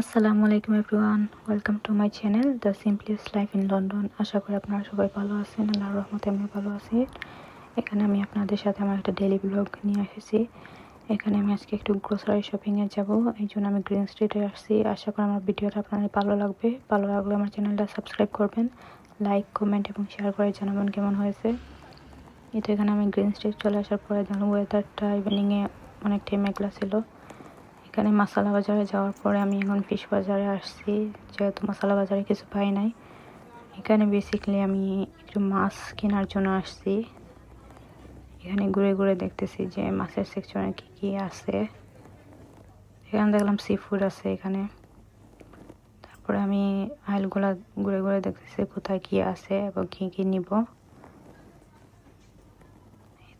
আসসালামু আলাইকুম everyone, welcome to my channel the simplest life in London. আশা করি আপনারা সবাই ভালো আছেন, আল্লাহর রহমতে আমি ভালো আছি। এখানে আমি আপনাদের সাথে আমার একটা ডেলি ব্লগ নিয়ে এসেছি। এখানে আমি আজকে একটু গ্রোসারি শপিংয়ে যাব, এই জন্য আমি গ্রিন স্ট্রিটে আসছি। আশা করি আমার ভিডিওটা আপনাদের ভালো লাগবে। ভালো লাগলে আমার চ্যানেলটা সাবস্ক্রাইব করবেন লাইক কমেন্ট এবং শেয়ার করে জানাবেন কেমন হয়েছে। এই তো এখানে আমি গ্রিন স্ট্রিট চলে আসার পরে জানলাম ওয়েদারটা ইভিনিংয়ে অনেকটাই মেঘলা ছিল। এখানে মশলা বাজারে যাওয়ার পরে আমি এখন ফিশ বাজারে আসছি। যেহেতু মশলা বাজারে কিছু পাই নাই। এখানে বেসিকলি আমি একটু মাছ কেনার জন্য আসছি। এখানে ঘুরে ঘুরে দেখতেছি যে মাছের সেকশনে কি কি আছে। এখানে দেখলাম সি ফুড আছে এখানে। তারপরে আমি আইলগুলা ঘুরে ঘুরে দেখতেছি কোথায় কি আছে এবং কি কি নিব।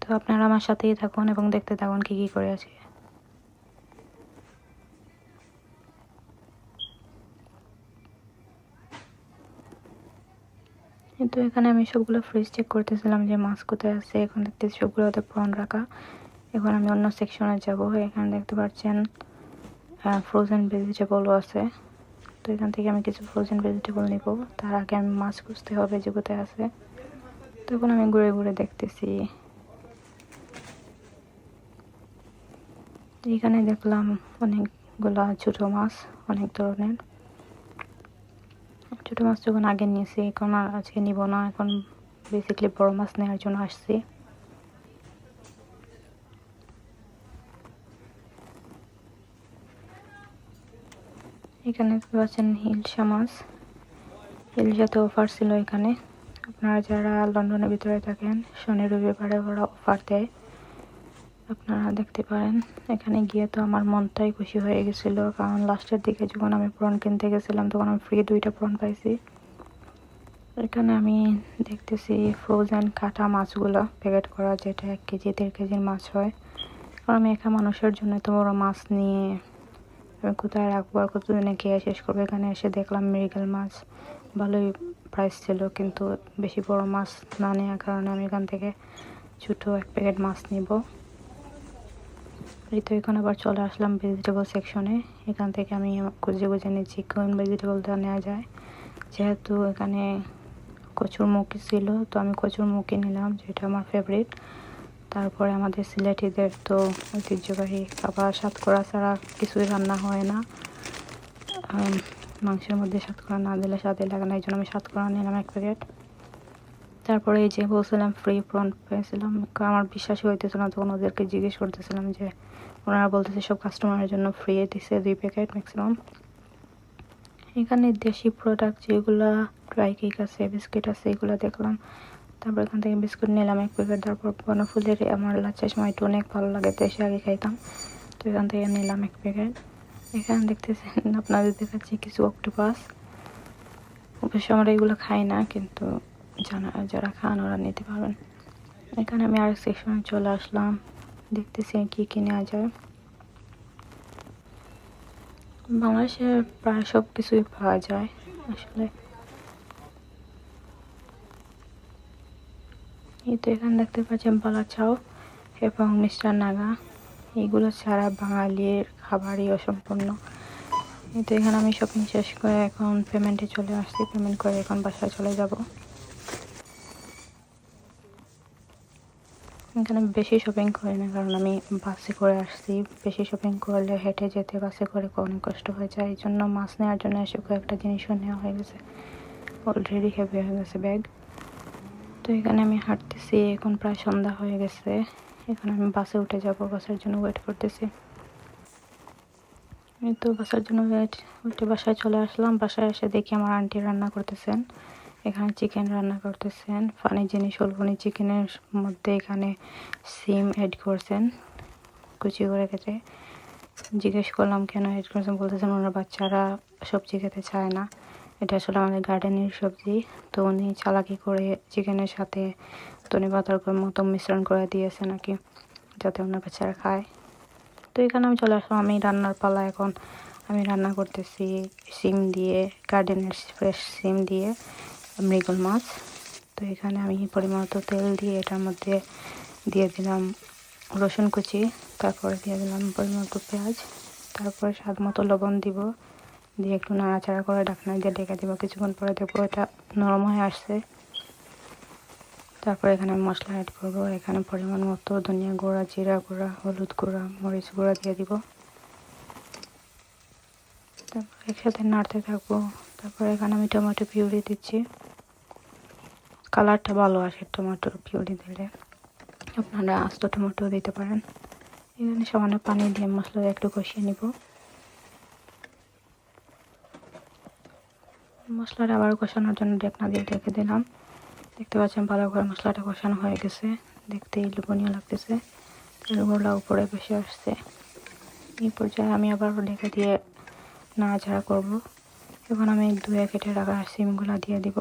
তো আপনারা আমার সাথেই থাকুন এবং দেখতে থাকুন কি কি করে আছে। কিন্তু এখানে আমি সবগুলো ফ্রিজ চেক করতেছিলাম যে মাছ কোথায় আছে। এখন দেখতেছি সবগুলো ওদের প্রন রাখা। এখন আমি অন্য সেকশনে যাব। এখানে দেখতে পাচ্ছেন ফ্রোজেন ভেজিটেবলও আছে। তো এখান থেকে আমি কিছু ফ্রোজেন ভেজিটেবল নিব। তার আগে আমি মাছ খুঁজতে হবে যে কোথায় আছে। তো এখন আমি ঘুরে ঘুরে দেখতেছি। এখানে দেখলাম অনেকগুলা ছোটো মাছ, অনেক ধরনের। ছোটো মাছ যখন আগে নিয়েছি, এখন আর আজকে নিব না। এখন বেসিকলি বড় মাছ নেওয়ার জন্য আসছি। এখানে পাচ্ছেন হিলসা মাছ। হিলসাতে অফার ছিল এখানে। আপনারা যারা লন্ডনের ভিতরে থাকেন, শনি রবিবারে ওরা অফার দেয়। আপনারা দেখতে পারেন। এখানে গিয়ে তো আমার মনটাই খুশি হয়ে গেছিল। কারণ লাস্টের দিকে যখন আমি প্রন কিনতে গেছিলাম, তখন আমি ফ্রি দুইটা প্রন পাইছি। এখানে আমি দেখতেছি ফ্রোজেন কাটা মাছগুলো প্যাকেট করা, যেটা এক কেজি, দেড় কেজির মাছ হয়। কারণ আমি একা মানুষের জন্য তো বড় মাছ নিয়ে আমি কোথায় রাখব আর কতদিনে খেয়ে শেষ করব? এখানে এসে দেখলাম মেরিকেল মাছ। ভালোই প্রাইস ছিল, কিন্তু বেশি বড় মাছ না নেওয়ার কারণে আমি এখান থেকে ছোটো এক প্যাকেট মাছ নিব। এই তো এখানে আবার চলে আসলাম ভেজিটেবল সেকশনে এখান থেকে আমি খুঁজে খুঁজে নিচ্ছি কোন ভেজিটেবলটা নেওয়া যায়। যেহেতু এখানে কচুর মুখি ছিল, তো আমি কচুর মুখি নিলাম, যেটা আমার ফেভারিট তারপরে আমাদের সিলেটিদের তো ঐতিহ্যবাহী খাবার সাতকরা ছাড়া কিছুই রান্না হয় না। মাংসের মধ্যে সাতকরা না দিলে স্বাদে লাগে না এই জন্য আমি সাতকরা নিলাম এক প্যাকেট। তারপরে এই যে বলছিলাম ফ্রি প্রন পেয়েছিলাম আমার বিশ্বাসই হইতেছিল না, তখন ওদেরকে জিজ্ঞেস করতেছিলাম যে ওনারা বলতেছে সব কাস্টমারের জন্য ফ্রি দিছে দুই প্যাকেট ম্যাক্সিমাম এখানে দেশি প্রোডাক্ট যেগুলো ড্রাই কেক আছে বিস্কিট আছে, এগুলো দেখলাম। তারপর এখান থেকে বিস্কুট নিলাম, এক প্যাকেট তারপর বনফুলের আমার লাচ্চার সময় একটু অনেক ভালো লাগে দেশে আগে খাইতাম। তো এখান থেকে নিলাম এক প্যাকেট এখানে দেখতেছেন, আপনাদের দেখাচ্ছি কিছু অক্টোপাস অবশ্য আমরা এগুলো খাই না, কিন্তু জানা যারা খান, ওরা নিতে পারবেন। এখানে আমি আরেক সেকশনে চলে আসলাম। দেখতেছি কী কী নেওয়া যায়। বাংলাদেশে প্রায় সব কিছুই পাওয়া যায়, আসলে। এই তো এখানে দেখতে পাচ্ছেন বালা চাও এবং মিস্টার নাগা। এগুলো ছাড়া বাঙালির খাবারই অসম্পূর্ণ। এই তো এখানে আমি শপিং শেষ করে এখন পেমেন্টে চলে আসছি। পেমেন্ট করে এখন বাসায় চলে যাব। এখানে বেশি শপিং করি না, কারণ আমি বাসে করে আসছি। বেশি শপিং করলে হেঁটে যেতে, বাসে করে অনেক কষ্ট হয়ে যায়। এই জন্য মাছ নেওয়ার জন্য এসে কয়েকটা জিনিসও নেওয়া হয়ে গেছে। অলরেডি হেভি হয়ে গেছে ব্যাগ তো এখানে আমি হাঁটতেছি, এখন প্রায় সন্ধ্যা হয়ে গেছে। এখন আমি বাসে উঠে যাব, বাসের জন্য ওয়েট করতেছি। তো বাসার জন্য ওয়েট উঠে বাসায় চলে আসলাম। বাসায় এসে দেখি আমার আন্টি রান্না করতেছেন। এখানে চিকেন রান্না করতেছেন। ফানি জিনিস হল উনি চিকেনের মধ্যে এখানে সিম অ্যাড করছেন। কুচি করে কেটে জিজ্ঞেস করলাম, কেন অ্যাড করছেন? বলতেছেন, ওনার বাচ্চারা সবজি খেতে চায় না। এটা আসলে আমাদের গার্ডেনের সবজি। তো উনি চালাকি করে চিকেনের সাথে ধনে পাতার মতো মিশ্রণ করে দিয়েছে নাকি, যাতে ওনার বাচ্চারা খায়। তো এখানে আমি চলে আসলাম। আমি রান্নার পালা এখন। আমি রান্না করতেছি সিম দিয়ে গার্ডেনের ফ্রেশ সিম দিয়ে। মৃগল মাছ। তো এখানে আমি পরিমাণ পরিমাণত তেল দিয়ে এটার মধ্যে দিয়ে দিলাম রসুন কুচি, তারপরে দিয়ে দিলাম পরিমাণ পরিমাণত পেঁয়াজ, তারপরে স্বাদ মতো লবণ দিব। দিয়ে একটু নাড়াচাড়া করে ঢাকনা দিয়ে ডেকে দেবো। কিছুক্ষণ পরে দেখব এটা নরম হয়ে আসছে। তারপরে এখানে মশলা অ্যাড করব। এখানে পরিমাণ মতো ধনিয়া গুঁড়া, জিরা গুঁড়া, হলুদ গুঁড়া, মরিচ গুঁড়া দিয়ে দিব। তারপর একসাথে নাড়তে থাকব। তারপর এখানে আমি টমেটো পিউরি দিচ্ছি। কালারটা ভালো আসে টমেটোর পিউরি দিলে। আপনারা আস্ত টমেটো দিতে পারেন। এখানে সামান্য পানি দিয়ে মশলা একটু কষিয়ে নিব। মশলাটা আবার কষানোর জন্য ঢেকনা দিয়ে ঢেকে দিলাম। দেখতে পাচ্ছেন ভালো করে মশলাটা কষানো হয়ে গেছে। দেখতে লোভনীয় লাগতেছে। তেলগুলা উপরে বেশি আসছে। এই পর্যায়ে আমি আবার ঢেকে দিয়ে নাড়াচাড়া করব। এখন আমি ধুয়ে কেটে রাখা সিমগুলা দিয়ে দিব।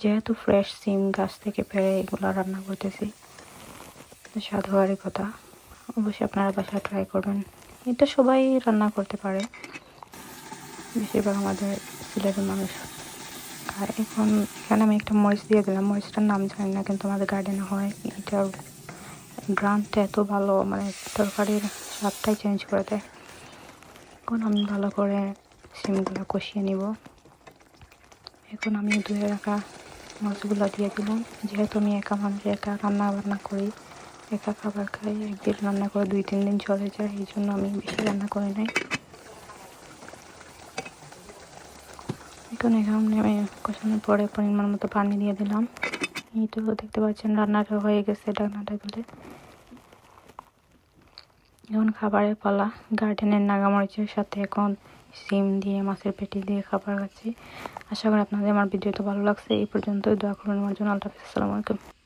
যেহেতু ফ্রেশ সিম গাছ থেকে পেরে এগুলো রান্না করতেছি স্বাদ হওয়ারই কথা। অবশ্যই আপনারা বাসায় ট্রাই করবেন। এটা সবাই রান্না করতে পারে। বেশিরভাগ আমাদের সিলেটের মানুষ আর এখন এখানে আমি একটা মরিচ দিয়ে দিলাম। মরিচটার নাম জানি না, কিন্তু আমাদের গার্ডেনে হয়। এটার গ্রানটা এত ভালো মানে তরকারির স্বাদটাই চেঞ্জ করে দেয়। এখন আমি ভালো করে সিমগুলো কষিয়ে নিব। এখন আমি ধুয়ে রাখা মাছগুলো দিয়ে দিলাম। যেহেতু আমি একা মানুষ, একা রান্না বান্না করি, একা খাবার খাই, একদিন রান্না করে দুই, তিন দিন চলে যায়, এই জন্য আমি বেশি রান্না করে নাই। এখন এখানে আমি কষানোর পরে পরিমাণ মতো পানি দিয়ে দিলাম। এই তো দেখতে পাচ্ছেন রান্নাটা হয়ে গেছে ডাকনাটা তুলে। এখন খাবারের পালা, গার্ডেনের নাগামরিচের সাথে এখন সিম দিয়ে, মাছের পেটি দিয়ে খাবার খাচ্ছি। আশা করি আপনাদের আমার ভিডিওটা ভালো লাগছে। এই পর্যন্ত দোয়া করুন আমার জন্য। আল্লাহ হাফিজ। আসসালামু আলাইকুম।